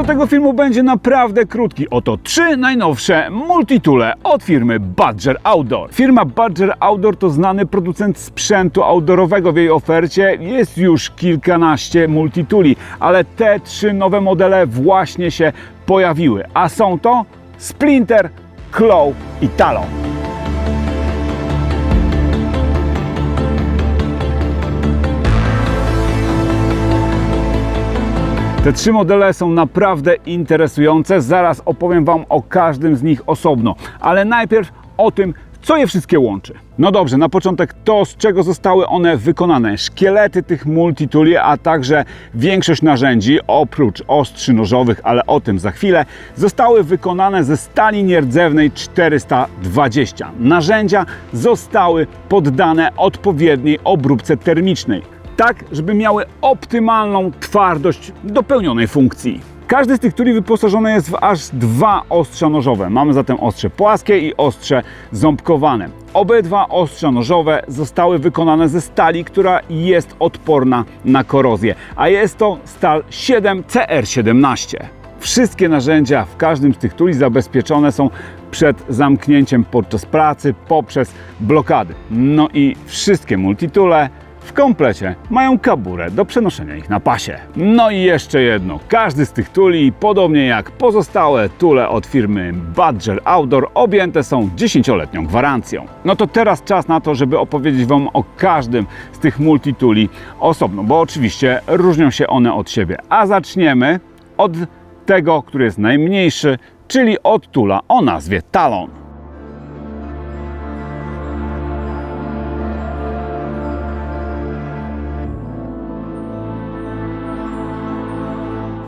do tego filmu będzie naprawdę krótki. Oto trzy najnowsze multitule od firmy Badger Outdoor. Firma Badger Outdoor to znany producent sprzętu outdoorowego. W jej ofercie jest już kilkanaście multituli, ale te trzy nowe modele właśnie się pojawiły. A są to Splinter, Claw i Talon. Te trzy modele są naprawdę interesujące. Zaraz opowiem Wam o każdym z nich osobno, ale najpierw o tym, co je wszystkie łączy. No dobrze, na początek to, z czego zostały one wykonane. Szkielety tych multituli, a także większość narzędzi, oprócz ostrzy nożowych, ale o tym za chwilę, zostały wykonane ze stali nierdzewnej 420. Narzędzia zostały poddane odpowiedniej obróbce termicznej tak, żeby miały optymalną twardość do pełnionej funkcji. Każdy z tych tuli wyposażony jest w aż dwa ostrza nożowe. Mamy zatem ostrze płaskie i ostrze ząbkowane. Obydwa ostrza nożowe zostały wykonane ze stali, która jest odporna na korozję, a jest to stal 7CR17. Wszystkie narzędzia w każdym z tych tuli zabezpieczone są przed zamknięciem podczas pracy poprzez blokady. No i wszystkie multitule w komplecie mają kaburę do przenoszenia ich na pasie. No i jeszcze jedno. Każdy z tych tuli, podobnie jak pozostałe tule od firmy Badger Outdoor, objęte są 10-letnią gwarancją. No to teraz czas na to, żeby opowiedzieć Wam o każdym z tych multituli osobno, bo oczywiście różnią się one od siebie. A zaczniemy od tego, który jest najmniejszy, czyli od tula o nazwie Talon.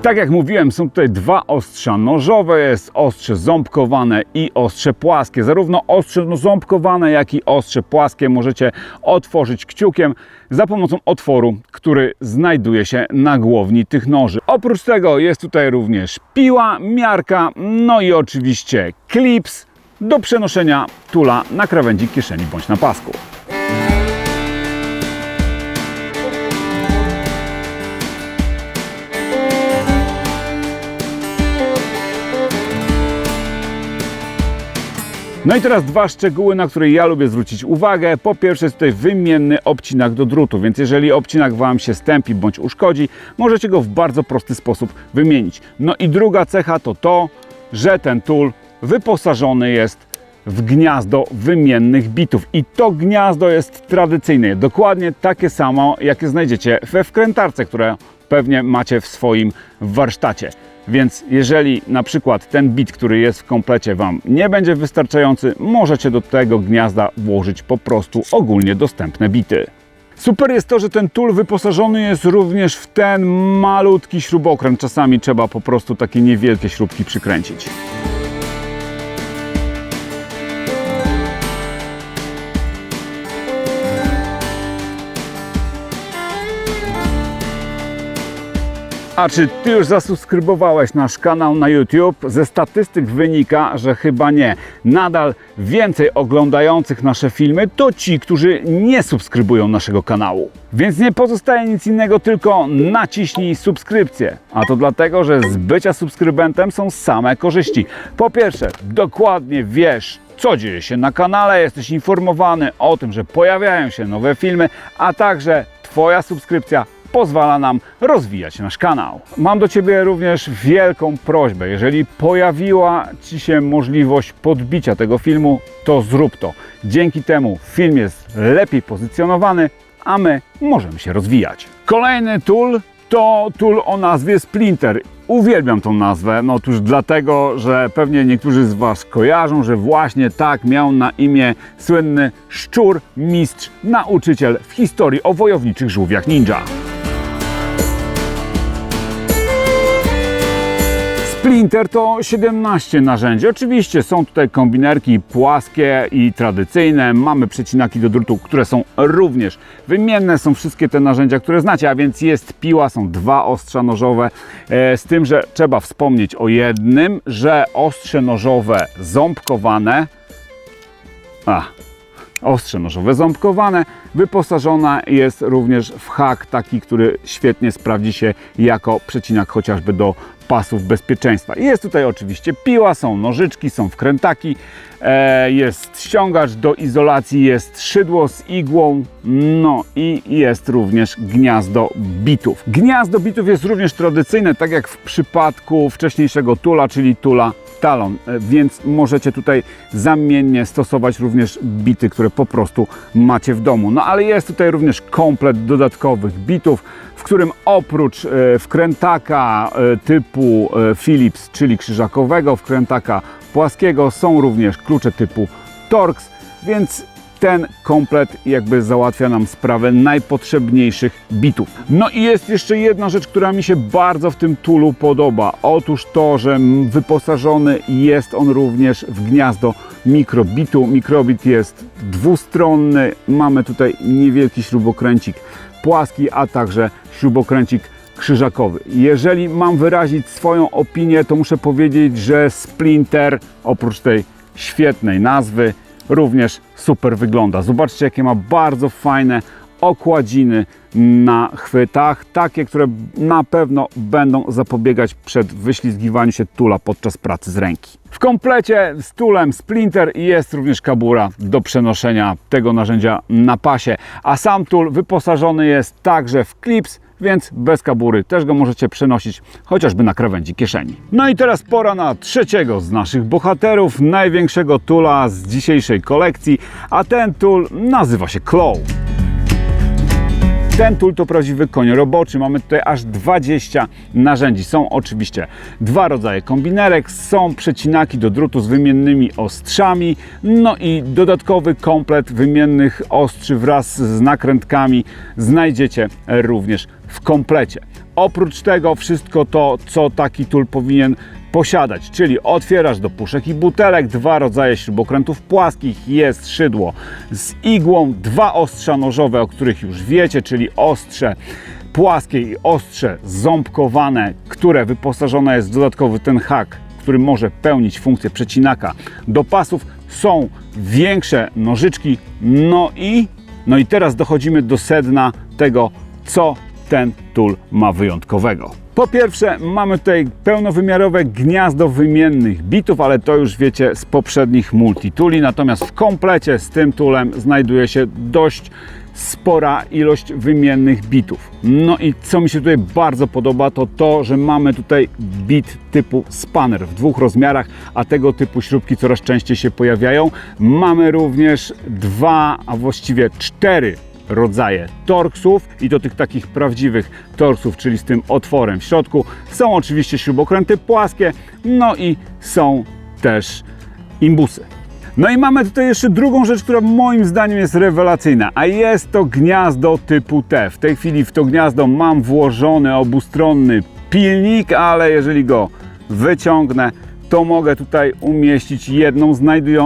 Tak jak mówiłem, są tutaj dwa ostrza nożowe, jest ostrze ząbkowane i ostrze płaskie. Zarówno ostrze ząbkowane, jak i ostrze płaskie możecie otworzyć kciukiem za pomocą otworu, który znajduje się na głowni tych noży. Oprócz tego jest tutaj również piła, miarka, no i oczywiście klips do przenoszenia tula na krawędzi kieszeni bądź na pasku. No i teraz dwa szczegóły, na które ja lubię zwrócić uwagę. Po pierwsze jest tutaj wymienny obcinak do drutu, więc jeżeli obcinak Wam się stępi bądź uszkodzi, możecie go w bardzo prosty sposób wymienić. No i druga cecha to to, że ten tool wyposażony jest w gniazdo wymiennych bitów. I to gniazdo jest tradycyjne, dokładnie takie samo, jakie znajdziecie we wkrętarce, które pewnie macie w swoim warsztacie. Więc jeżeli na przykład ten bit, który jest w komplecie Wam nie będzie wystarczający, możecie do tego gniazda włożyć po prostu ogólnie dostępne bity. Super jest to, że ten tool wyposażony jest również w ten malutki śrubokręt. Czasami trzeba po prostu takie niewielkie śrubki przykręcić. A czy Ty już zasubskrybowałeś nasz kanał na YouTube? Ze statystyk wynika, że chyba nie. Nadal więcej oglądających nasze filmy to ci, którzy nie subskrybują naszego kanału. Więc nie pozostaje nic innego, tylko naciśnij subskrypcję. A to dlatego, że z bycia subskrybentem są same korzyści. Po pierwsze, dokładnie wiesz, co dzieje się na kanale, jesteś informowany o tym, że pojawiają się nowe filmy, a także Twoja subskrypcja pozwala nam rozwijać nasz kanał. Mam do Ciebie również wielką prośbę. Jeżeli pojawiła Ci się możliwość podbicia tego filmu, to zrób to. Dzięki temu film jest lepiej pozycjonowany, a my możemy się rozwijać. Kolejny tool to tool o nazwie Splinter. Uwielbiam tą nazwę, no otóż dlatego, że pewnie niektórzy z Was kojarzą, że właśnie tak miał na imię słynny szczur, mistrz, nauczyciel w historii o wojowniczych żółwiach ninja. Splinter to 17 narzędzi. Oczywiście są tutaj kombinerki płaskie i tradycyjne. Mamy przecinaki do drutu, które są również wymienne. Są wszystkie te narzędzia, które znacie, a więc jest piła, są dwa ostrza nożowe. E, z tym, że trzeba wspomnieć o jednym, że ostrze nożowe ząbkowane. A, ostrze nożowe ząbkowane. Wyposażona jest również w hak taki, który świetnie sprawdzi się jako przecinak chociażby do pasów bezpieczeństwa. Jest tutaj oczywiście piła, są nożyczki, są wkrętaki, e, jest ściągacz do izolacji, jest szydło z igłą, no i jest również gniazdo bitów. Gniazdo bitów jest również tradycyjne, tak jak w przypadku wcześniejszego tula, czyli tula e, więc możecie tutaj zamiennie stosować również bity, które po prostu macie w domu. No ale jest tutaj również komplet dodatkowych bitów, w którym oprócz e, wkrętaka e, typu Philips, czyli krzyżakowego, wkrętaka płaskiego, są również klucze typu Torx, więc ten komplet jakby załatwia nam sprawę najpotrzebniejszych bitów. No i jest jeszcze jedna rzecz, która mi się bardzo w tym tulu podoba. Otóż to, że wyposażony jest on również w gniazdo mikrobitu. Mikrobit jest dwustronny. Mamy tutaj niewielki śrubokręcik płaski, a także śrubokręcik krzyżakowy. Jeżeli mam wyrazić swoją opinię, to muszę powiedzieć, że Splinter oprócz tej świetnej nazwy również super wygląda. Zobaczcie, jakie ma bardzo fajne okładziny na chwytach, takie, które na pewno będą zapobiegać przed wyślizgiwaniem się tula podczas pracy z ręki. W komplecie z tulem Splinter jest również kabura do przenoszenia tego narzędzia na pasie, a sam tul wyposażony jest także w klips, więc bez kabury też go możecie przenosić chociażby na krawędzi kieszeni. No i teraz pora na trzeciego z naszych bohaterów, największego tula z dzisiejszej kolekcji, a ten tul nazywa się Claw. Ten tool to prawdziwy koń roboczy. Mamy tutaj aż 20 narzędzi. Są oczywiście dwa rodzaje kombinerek, są przecinaki do drutu z wymiennymi ostrzami, no i dodatkowy komplet wymiennych ostrzy wraz z nakrętkami znajdziecie również w komplecie. Oprócz tego wszystko to, co taki tool powinien posiadać, czyli otwierasz do puszek i butelek, dwa rodzaje śrubokrętów płaskich, jest szydło z igłą, dwa ostrza nożowe, o których już wiecie, czyli ostrze płaskie i ostrze ząbkowane, które wyposażone jest w dodatkowy ten hak, który może pełnić funkcję przecinaka do pasów. Są większe nożyczki, no i, no i teraz dochodzimy do sedna tego, co ten tool ma wyjątkowego. Po pierwsze, mamy tutaj pełnowymiarowe gniazdo wymiennych bitów, ale to już wiecie z poprzednich multituli. Natomiast w komplecie z tym toolem znajduje się dość spora ilość wymiennych bitów. No i co mi się tutaj bardzo podoba, to to, że mamy tutaj bit typu spanner w dwóch rozmiarach, a tego typu śrubki coraz częściej się pojawiają. Mamy również dwa, a właściwie cztery rodzaje torksów i to tych takich prawdziwych torksów, czyli z tym otworem w środku. Są oczywiście śrubokręty płaskie, no i są też imbusy. No i mamy tutaj jeszcze drugą rzecz, która moim zdaniem jest rewelacyjna, a jest to gniazdo typu T. W tej chwili w to gniazdo mam włożony obustronny pilnik, ale jeżeli go wyciągnę, to mogę tutaj umieścić jedną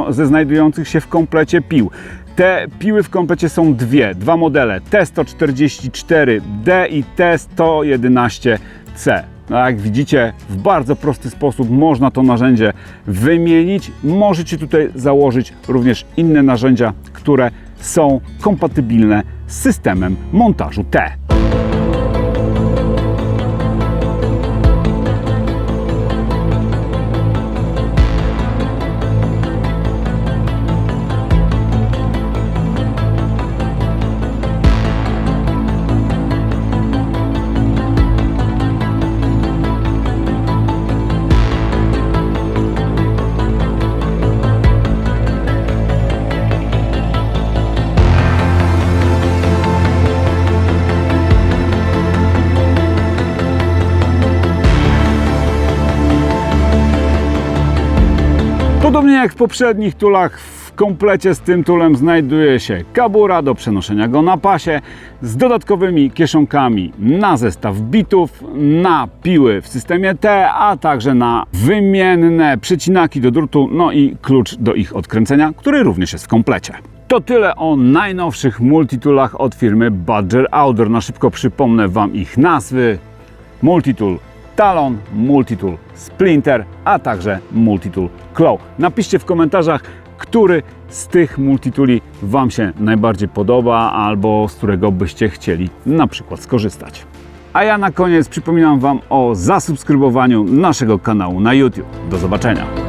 ze znajdujących się w komplecie pił. Te piły w komplecie są dwie, dwa modele T144D i T111C. No jak widzicie, w bardzo prosty sposób można to narzędzie wymienić. Możecie tutaj założyć również inne narzędzia, które są kompatybilne z systemem montażu T. Podobnie jak w poprzednich tulach, w komplecie z tym tulem znajduje się kabura do przenoszenia go na pasie z dodatkowymi kieszonkami na zestaw bitów, na piły w systemie T, a także na wymienne przecinaki do drutu, no i klucz do ich odkręcenia, który również jest w komplecie. To tyle o najnowszych multitoolach od firmy Badger Outdoor. Na szybko przypomnę Wam ich nazwy. Multitool Talon, Multitool Splinter, a także Multitool Claw. Napiszcie w komentarzach, który z tych multituli Wam się najbardziej podoba albo z którego byście chcieli na przykład skorzystać. A ja na koniec przypominam Wam o zasubskrybowaniu naszego kanału na YouTube. Do zobaczenia.